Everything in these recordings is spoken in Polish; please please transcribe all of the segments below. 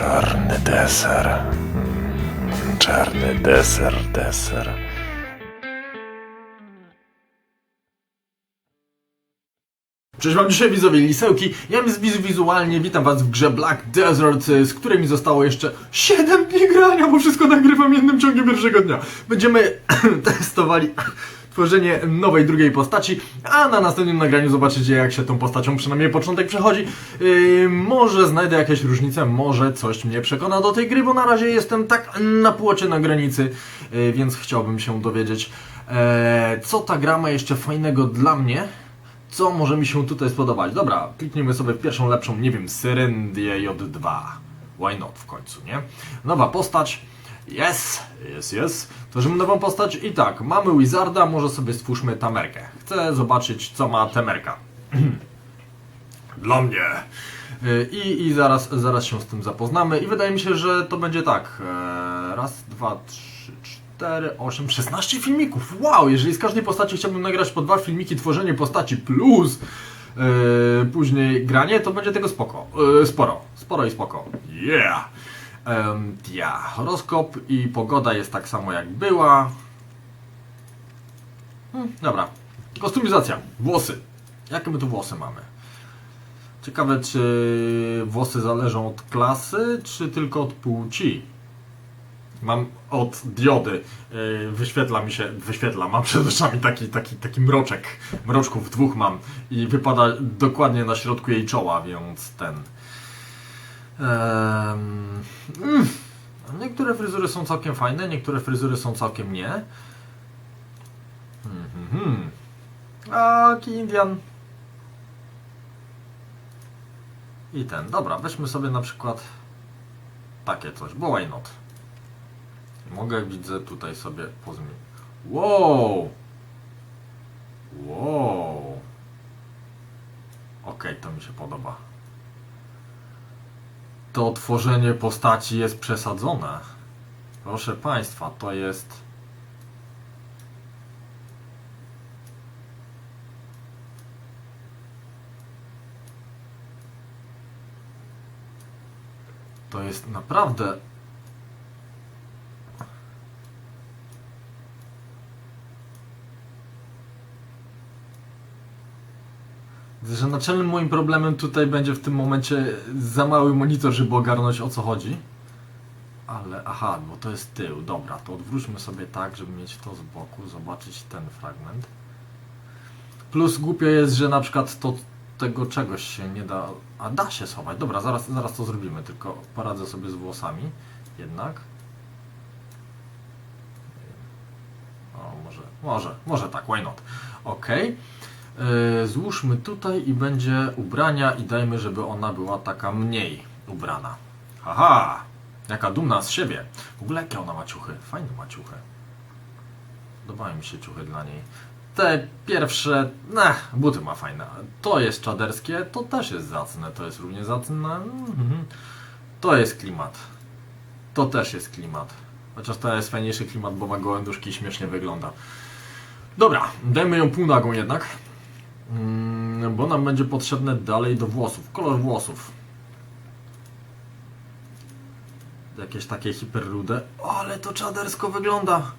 Czarny deser. Mm, Czarny deser, deser. Cześć wam dzisiaj widzowie Lisełki, ja jest wiz wizualnie, witam was w grze Black Desert, y, z której mi zostało jeszcze 7 dni grania, bo wszystko nagrywam jednym ciągiem pierwszego dnia. Będziemy testowali tworzenie nowej, drugiej postaci, a na następnym nagraniu zobaczycie jak się tą postacią przynajmniej początek przechodzi. Yy, może znajdę jakieś różnice, może coś mnie przekona do tej gry, bo na razie jestem tak na płocie na granicy, yy, więc chciałbym się dowiedzieć, e, co ta gra ma jeszcze fajnego dla mnie co może mi się tutaj spodobać. Dobra, kliknijmy sobie w pierwszą lepszą, nie wiem, Syrendię J2. Why not w końcu, nie? Nowa postać. Yes, yes, yes. Tworzymy nową postać i tak, mamy Wizarda, może sobie stwórzmy tamerkę. Chcę zobaczyć, co ma temerka. Dla mnie. Y, I, I zaraz, zaraz się z tym zapoznamy. I wydaje mi się, że to będzie tak. e, Raz, dwa, trzy, cztery, osiem, 16 filmików. Wow, jeżeli z każdej postaci chciałbym nagrać po dwa filmiki, tworzenie postaci plus e, później granie, to będzie tego spoko. E, sporo. Sporo i spoko. Yeah! Um, ja. Horoskop i pogoda jest tak samo jak była. Hmm, dobra. Kostumizacja. Włosy. Jakie my tu włosy mamy? Ciekawe, czy włosy zależą od klasy, czy tylko od płci? Mam od diody, yy, wyświetla mi się, wyświetla, mam przed oczami taki, taki, taki mroczek, mroczków dwóch mam i wypada dokładnie na środku jej czoła, więc ten... Mm, niektóre fryzury są całkiem fajne, niektóre fryzury są całkiem nie. Mhm, mhm. A, Indian. I ten, dobra, weźmy sobie na przykład takie coś, bo why not? Mogę, widzę, tutaj sobie pozmienić. Wow! Wow! Okej, to mi się podoba. To tworzenie postaci jest przesadzone. Proszę Państwa, to jest... To jest naprawdę że naczelnym moim problemem tutaj będzie w tym momencie za mały monitor, żeby ogarnąć o co chodzi. Ale, aha, bo to jest tył, dobra, to odwróćmy sobie tak, żeby mieć to z boku, zobaczyć ten fragment. Plus głupio jest, że na przykład to tego czegoś się nie da, a da się schować. Dobra, zaraz, zaraz to zrobimy, tylko poradzę sobie z włosami jednak. O, może, może, może tak, why not. Okej. Yy, złóżmy tutaj i będzie ubrania i dajmy, żeby ona była taka mniej ubrana. Haha! Jaka dumna z siebie. W ogóle jakie ona ma ciuchy? Fajne ma ciuchy. Podobają mi się ciuchy dla niej. Te pierwsze, ne, buty ma fajne. To jest czaderskie, to też jest zacne, to jest równie zacne. Mhm. To jest klimat. To też jest klimat. Chociaż to jest fajniejszy klimat, bo ma gołęduszki śmiesznie wygląda. Dobra, dajmy ją półnagą jednak. Mm, bo nam będzie potrzebne dalej do włosów. Kolor włosów. Jakieś takie hiperrude. Ale to czadersko wygląda.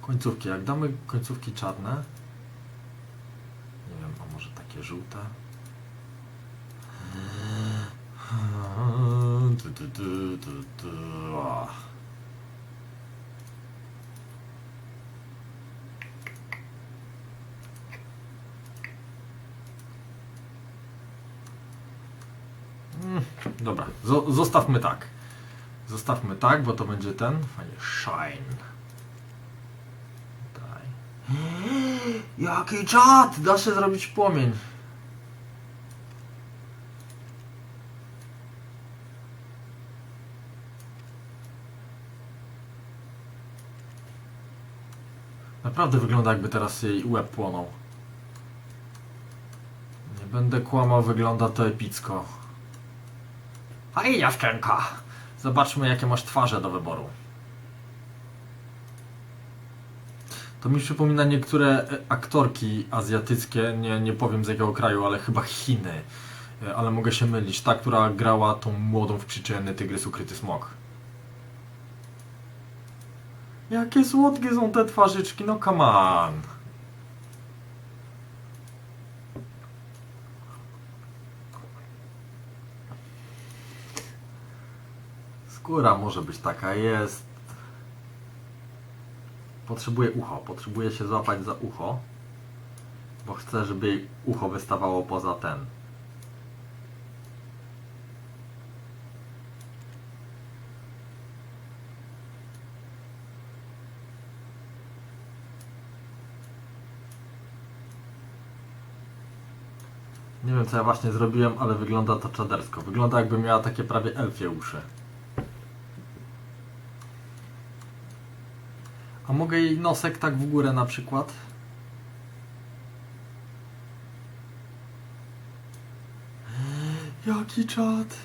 Końcówki. Jak damy końcówki czarne. Nie wiem, a może takie żółte. Tu, tu, tu, tu, tu. O. Dobra, zo- zostawmy tak. Zostawmy tak, bo to będzie ten. Fajnie, shine. Daj. Jaki czad! Da się zrobić płomień. Naprawdę wygląda jakby teraz jej łeb płonął. Nie będę kłamał, wygląda to epicko. Hej, Jawczenka! Zobaczmy, jakie masz twarze do wyboru. To mi przypomina niektóre e, aktorki azjatyckie, nie, nie powiem z jakiego kraju, ale chyba Chiny. E, Ale mogę się mylić. Ta, która grała tą młodą w przyczynny tygrys ukryty smok. Jakie słodkie są te twarzyczki, no come on. Skóra może być taka, jest. Potrzebuję ucho, potrzebuję się złapać za ucho, bo chcę, żeby jej ucho wystawało poza ten. Nie wiem co ja właśnie zrobiłem, ale wygląda to czadersko. Wygląda jakby miała takie prawie elfie uszy. A mogę jej nosek tak w górę na przykład? Jaki czad?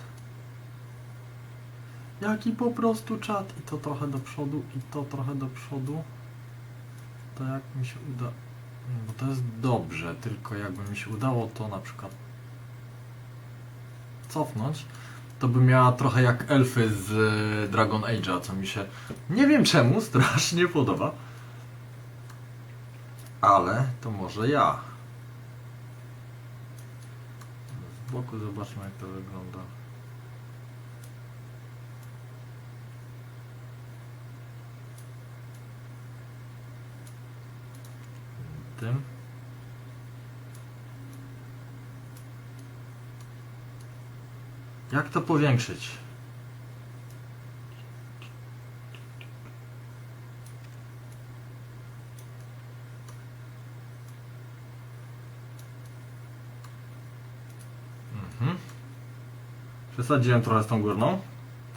Jaki po prostu czad? I to trochę do przodu, i to trochę do przodu. To jak mi się uda... Bo to jest dobrze, tylko jakby mi się udało to na przykład cofnąć, to by miała trochę jak elfy z e, Dragon Age'a, co mi się nie wiem czemu strasznie podoba. Ale to może ja. Z boku zobaczmy jak to wygląda. Tym. Jak to powiększyć? Mhm. Przesadziłem trochę z tą górną.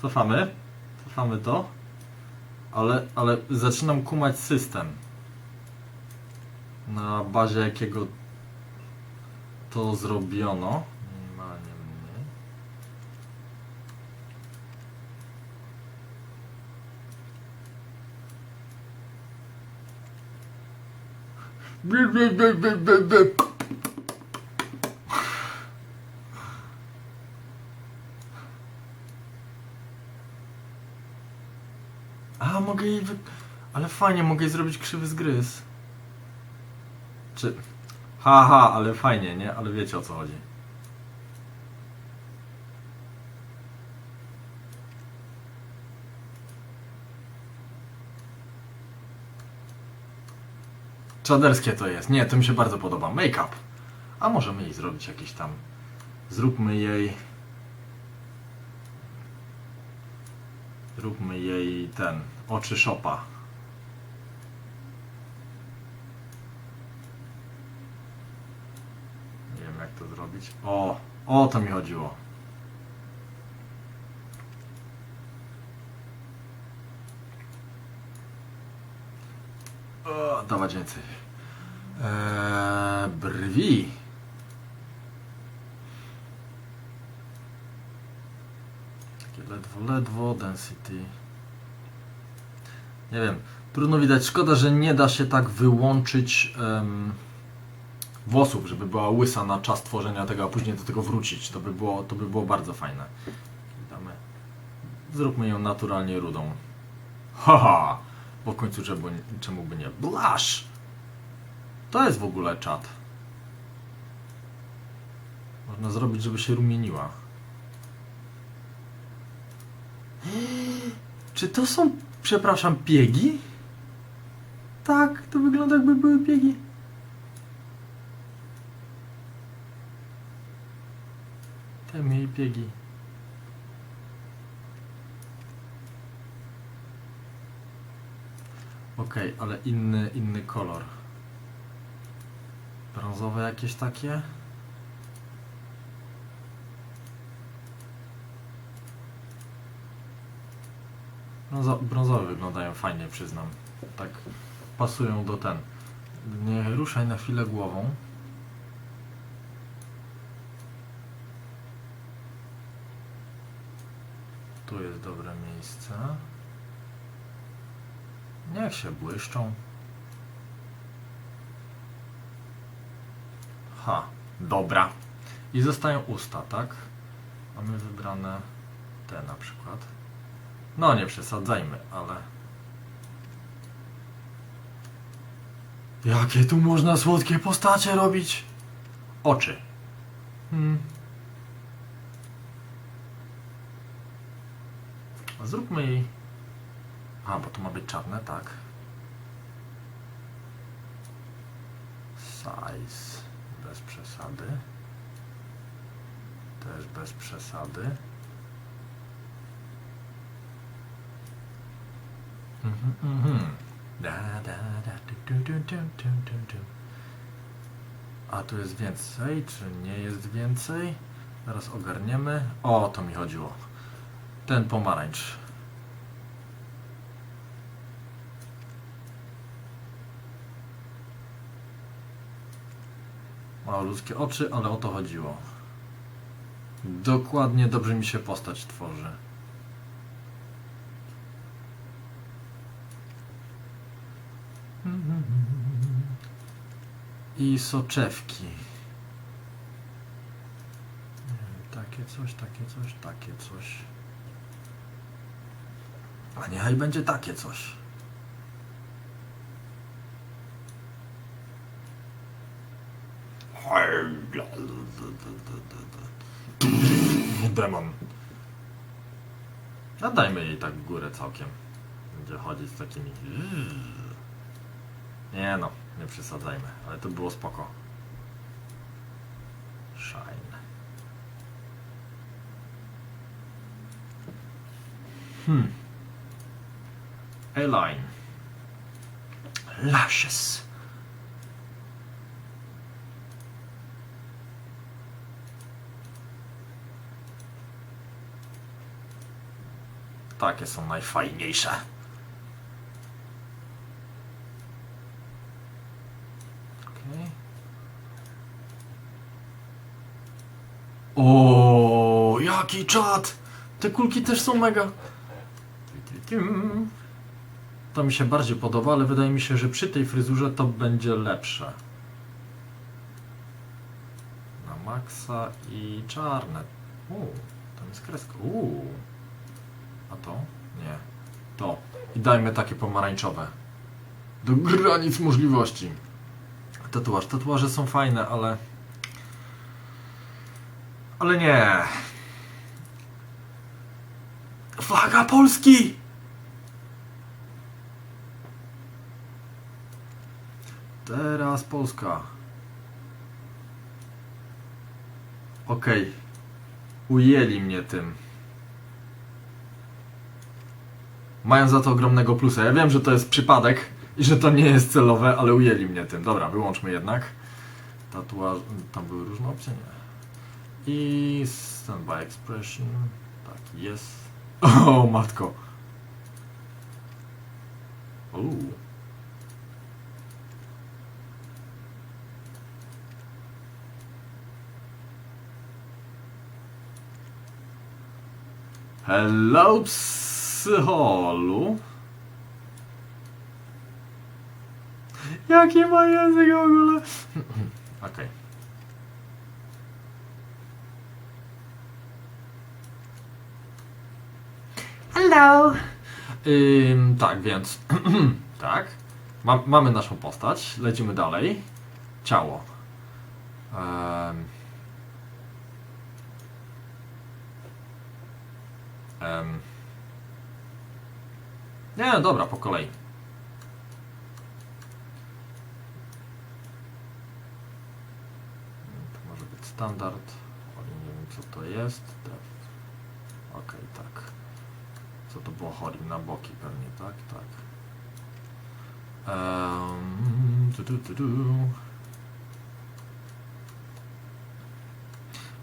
Cofamy. Cofamy to. Ale, ale zaczynam kumać system. Na bazie jakiego to zrobiono. Minimalnie mniej. A, mogę jej wy... Ale fajnie, mogę jej zrobić krzywy zgryz. Czy... Haha, ale fajnie, nie? Ale wiecie o co chodzi. Czaderskie to jest. Nie, to mi się bardzo podoba. Make-up. A możemy jej zrobić jakiś tam... Zróbmy jej... Zróbmy jej ten... Oczy szopa. Nie wiem jak to zrobić. O! O to mi chodziło. O, dawać więcej. Eee, brwi. Takie ledwo, ledwo, density. Nie wiem, trudno widać. Szkoda, że nie da się tak wyłączyć em, włosów, żeby była łysa na czas tworzenia tego, a później do tego wrócić. To by było, to by było bardzo fajne. Damy. Zróbmy ją naturalnie rudą. Haha! Bo w końcu czemu, czemu by nie? Blush! To jest w ogóle czat. Można zrobić, żeby się rumieniła. Czy to są, przepraszam, piegi? Tak, to wygląda jakby były piegi. Te miej piegi. Okej, ale inny, inny kolor. Brązowe jakieś takie? Brązo, brązowe wyglądają fajnie, przyznam. Tak pasują do ten. Nie ruszaj na chwilę głową. Tu jest dobre miejsce. Niech się błyszczą. Ha, dobra. I zostają usta, tak? Mamy wybrane te na przykład. No nie przesadzajmy, ale... Jakie tu można słodkie postacie robić? Oczy. Hmm. Zróbmy jej... A, bo to ma być czarne, tak. Size. Bez przesady. Też bez przesady. Mhm, mhm. Da, da, da. A tu jest więcej, czy nie jest więcej? Zaraz ogarniemy. O, to mi chodziło. Ten pomarańcz. Ma ludzkie oczy, ale o to chodziło. Dokładnie dobrze mi się postać tworzy. I soczewki. Takie coś, takie coś, takie coś. A niechaj będzie takie coś. Demon. A dajmy jej tak w górę całkiem. Będzie chodzić z takimi... Nie no, nie przesadzajmy, ale to było spoko. Shine. Hmm. A-line. Lashes. Takie są najfajniejsze. Okej. O, jaki czad! Te kulki też są mega. To mi się bardziej podoba, ale wydaje mi się, że przy tej fryzurze to będzie lepsze. Na maksa i czarne. Uuu, tam jest kreska. Uuu. A to? Nie. To. I dajmy takie pomarańczowe. Do granic możliwości. Tatuaż. Tatuaże są fajne, ale... Ale nie. Flaga Polski! Teraz Polska. Okej. Ujęli mnie tym. Mają za to ogromnego plusa. Ja wiem, że to jest przypadek i że to nie jest celowe, ale ujęli mnie tym. Dobra, wyłączmy jednak. Tatuaż... Tam były różne opcje? Nie. I standby expression. Tak, jest. O, matko. Uuu. Hello, psycholu. Jaki ma język w ogóle? Okej. Hello. Ym, tak, więc tak. Ma, mamy naszą postać. Lecimy dalej. Ciało. Em. Em. Nie, no dobra, po kolei. To może być standard, ale nie wiem co to jest. Def. Okej, tak. Co to było chorim na boki pewnie, tak? Tak. Um, tu, tu, tu, tu.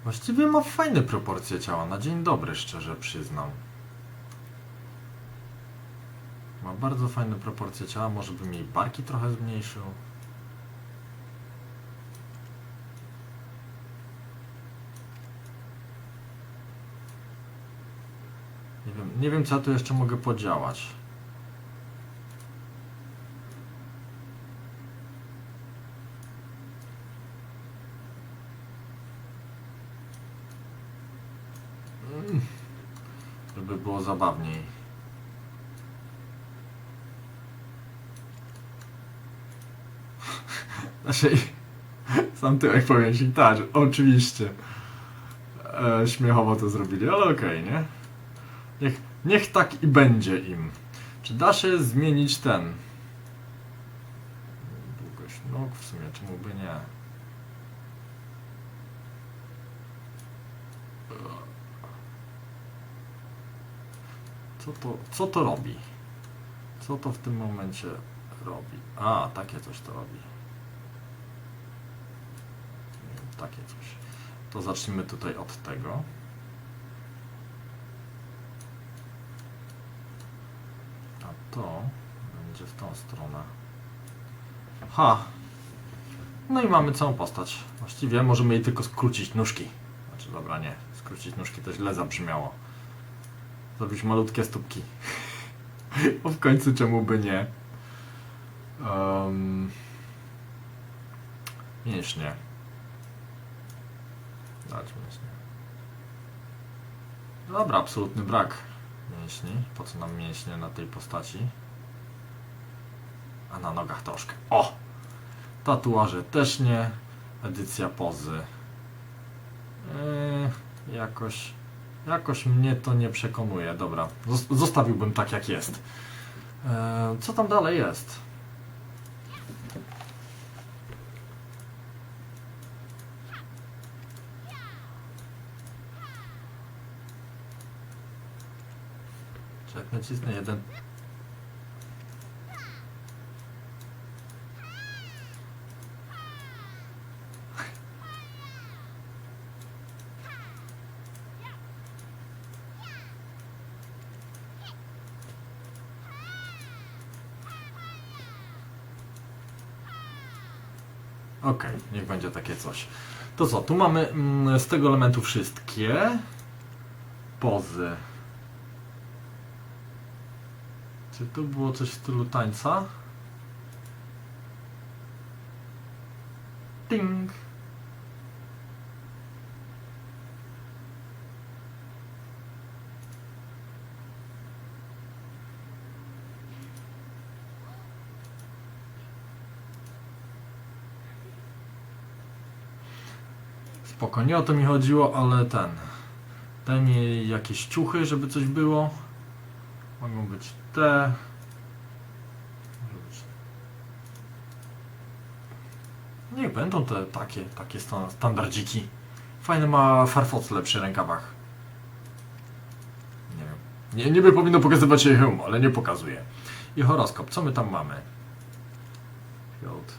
Właściwie ma fajne proporcje ciała, na dzień dobry szczerze przyznam. Ma bardzo fajne proporcje ciała, może bym jej barki trochę zmniejszył. Nie wiem, nie wiem co ja tu jeszcze mogę podziałać. Żeby było zabawniej. Znaczy, sam tyłek powiem ci, tak, oczywiście. E, śmiechowo to zrobili, ale okej, nie? Niech, niech tak i będzie im. Czy da się zmienić ten? Długość nóg, w sumie, czemu by nie? Co to, co to robi? Co to w tym momencie robi? A, takie coś to robi. Nie wiem, Takie coś. To zacznijmy tutaj od tego. A to będzie w tą stronę. Ha! No i mamy całą postać. Właściwie możemy jej tylko skrócić nóżki. Znaczy, dobra, nie. Skrócić nóżki to źle zabrzmiało. Zrobić malutkie stópki. Bo w końcu czemu by nie? Um, mięśnie. Dać mięśnie. Dobra, absolutny brak mięśni. Po co nam mięśnie na tej postaci? A na nogach troszkę. O! Tatuaże też nie. Edycja pozy. Yy, jakoś, jakoś mnie to nie przekonuje. Dobra, zos- zostawiłbym tak jak jest. Yy, co tam dalej jest? Nacisnę jeden Okej, niech będzie takie coś. To co, tu mamy mm, z tego elementu wszystkie pozy. Czy tu było coś w stylu tańca? Ding! Spoko, nie o to mi chodziło, ale ten. Daj mi jakieś ciuchy, żeby coś było. Mogą być te. Niech będą te takie, takie stan- standardziki. Fajny ma farfocle przy rękawach. Nie wiem. Nie, niby powinno pokazywać jej hełm, ale nie pokazuje. I horoskop, co my tam mamy? Field.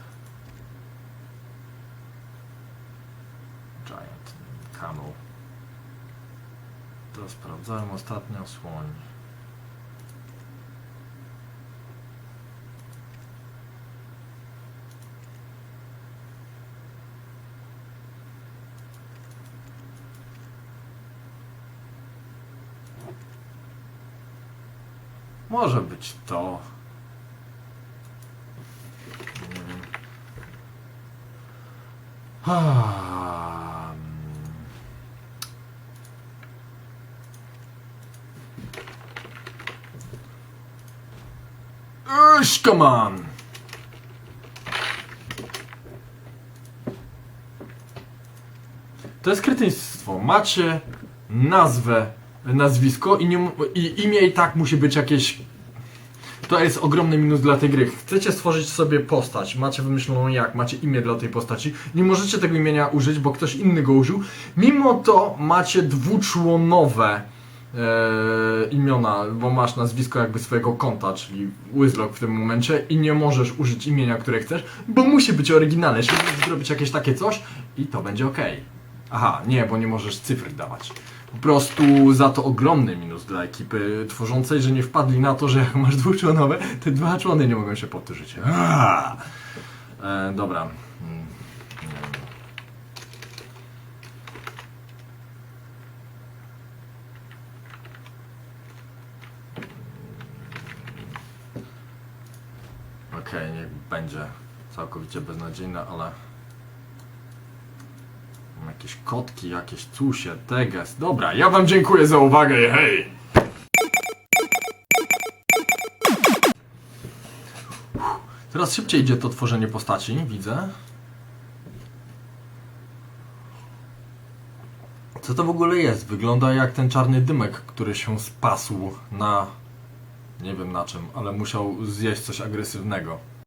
Giant Camel. To sprawdzałem ostatnio słoń. Może być to. Ah, mm. Uś, come on! To jest kretyństwo. Macie nazwę, nazwisko i, nie, i imię i tak musi być jakieś to jest ogromny minus dla tej gry. Chcecie stworzyć sobie postać, macie wymyśloną jak, macie imię dla tej postaci, nie możecie tego imienia użyć, bo ktoś inny go użył. Mimo to macie dwuczłonowe e, imiona, bo masz nazwisko jakby swojego konta, czyli Wizlock w tym momencie i nie możesz użyć imienia, które chcesz, bo musi być oryginalne. Jeśli zrobić jakieś takie coś i to będzie ok. Aha, nie, bo nie możesz cyfr dawać. Po prostu za to ogromny minus dla ekipy tworzącej, że nie wpadli na to, że jak masz dwuczłonowe, te dwa człony nie mogą się powtórzyć. E, dobra. Mm. Okej, niech będzie całkowicie beznadziejne, ale Jakieś kotki, jakieś cusie, teges. Dobra, ja wam dziękuję za uwagę i hej! Teraz szybciej idzie to tworzenie postaci, widzę. Co to w ogóle jest? Wygląda jak ten czarny dymek, który się spasł na... Nie wiem na czym, ale musiał zjeść coś agresywnego.